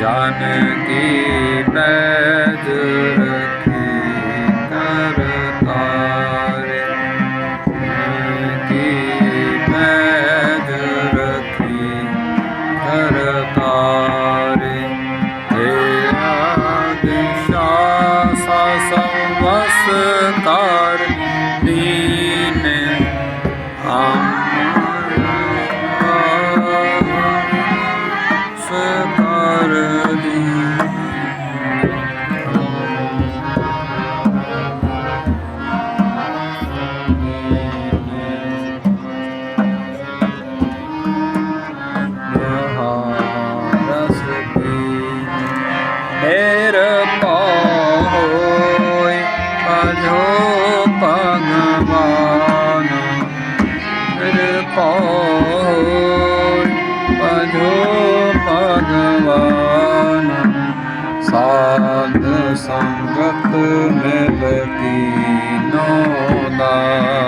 ਜਨ ਕੀ ਪੈਜ ਰਖੀ ਕਰਤਾਰੇ? ਕੀ ਮੇਰ ਪਾਹੋਇ ਅਜੋ ਭਗਵਾਨ। ਮੇਰ ਪਾਹੋਇ ਅਜੋ ਭਗਵਾਨ। ਸਾਧ ਸੰਗਤ ਮਿਲ ਕੀਨੋ ਦਾਨ।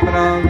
प्राण